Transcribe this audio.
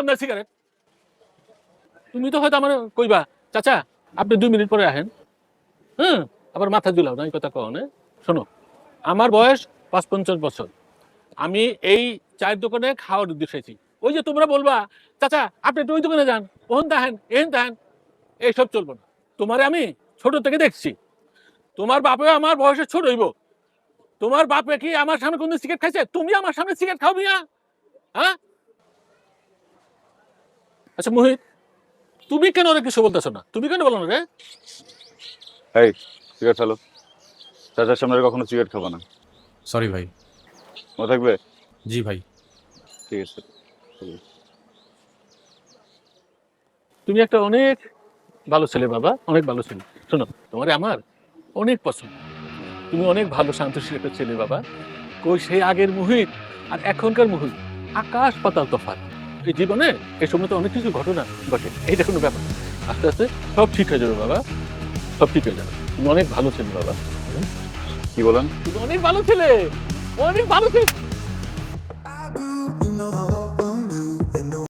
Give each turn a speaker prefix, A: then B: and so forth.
A: আপনার সিগারেট তুমি তো হয়তো আমার কইবা, চাচা, আপনি দুই মিনিট পরে আহেন। হ্যাঁ আবার মাথা দিলাম না, এই কথা কও না। শোনো, আমার বয়স পাঁচ পঞ্চাশ বছর। আমি এই চায়ের দোকানে খাওয়ার উদ্দেশ্যে ওই যে তোমরা বলবা, চাচা, আপনি একটু ওই দোকানে যান ওহন তাহেন এহেন তাহেন এইসব চলবো না। তোমারে আমি ছোট থেকে দেখছি। তোমার বাপে আমার বয়সে ছোট হইব। তোমার বাপে কি আমার সামনে কোন সিগারেট খাইছে? তুমি আমার সামনে সিগারেট খাও মিয়া। হ্যাঁ? আচ্ছা মোহিত তুমি কেন ওরা কিছু বলতেছো না? তুমি কেন বলো না রে?
B: এই সিগারেট চালো। চাচার সামনে আর কখনো সিগারেট খাব না।
C: সরি ভাই।
B: মনে থাকবে?
C: জি ভাই।
B: ঠিক আছে।
A: তুমি একটা অনেক ভালো ছেলে বাবা অনেক ভালো ছেলে। শোনো তোমার আমার অনেক পছন্দ। তুমি অনেক ভালো শান্তশীল একটা ছেলে বাবা। কই সেই আগের মুহিত আর এখনকার মুহিত? আকাশ পাতাল তফাৎ। এই জীবনে এই সময় তো অনেক কিছু ঘটনা ঘটে। এইটা কোনো ব্যাপার। আস্তে আস্তে সব ঠিক হয়ে যাবে বাবা। সব ঠিক হয়ে যাবে। তুমি অনেক ভালো ছেলে বাবা।
B: কি বলেন?
A: তুমি অনেক ভালো ছেলে। অনেক ভালো ছেলে।